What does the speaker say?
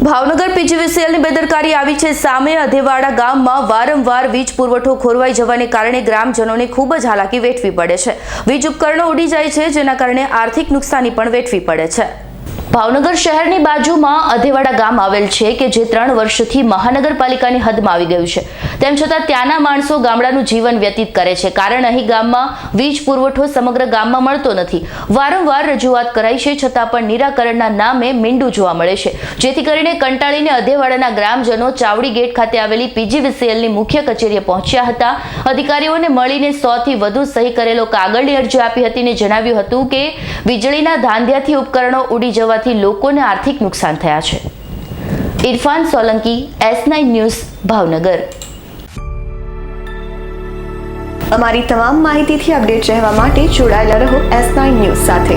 ભાવનગર પીજીવીસીએલની બેદરકારી આવી છે. સામે અધેવાડા ગામમાં વારંવાર વીજ પુરવઠો ખોરવાઈ જવાને કારણે ગ્રામજનોને ખૂબ જ હાલાકી વેઠવી પડે છે. વીજ ઉપકરણો ઉડી જાય છે, જેના કારણે આર્થિક નુકસાની પણ વેઠવી પડે છે. ભાવનગર શહેરની બાજુમાં અધેવાડા ગામ આવેલ છે કે જે ત્રણ વર્ષથી મહાનગરપાલિકાની હદમાં આવી ગયું છે. તેમ છતાં ત્યાંના માણસો ગામડાનું જીવન વ્યતીત કરે છે. કારણ અહીં ગામમાં વીજ પુરવઠો સમગ્ર ગામમાં મળતો નથી. વારંવાર રજૂઆત કરાઈ છે, છતાં પણ નિરાકરણના નામે મીંડું જોવા મળે છે. જેથી કરીને કંટાળીને અધેવાડાના ગ્રામજનો ચાવડી ગેટ ખાતે આવેલી પીજીવીસીએલની મુખ્ય કચેરીએ પહોંચ્યા હતા. અધિકારીઓને મળીને સો થી વધુ સહી કરેલો કાગળની અરજી આપી હતી અને જણાવ્યું હતું કે, વીજળીના ધાંધ્યાથી ઉપકરણો ઉડી જવાથી લોકોને આર્થિક નુકસાન થયા છે. Irfan Solanki, S nine news, Bhavnagar. અમારી તમામ માહિતીથી અપડેટ રહેવા માટે જોડાયેલા રહો એસ નાઇન ન્યૂઝ સાથે.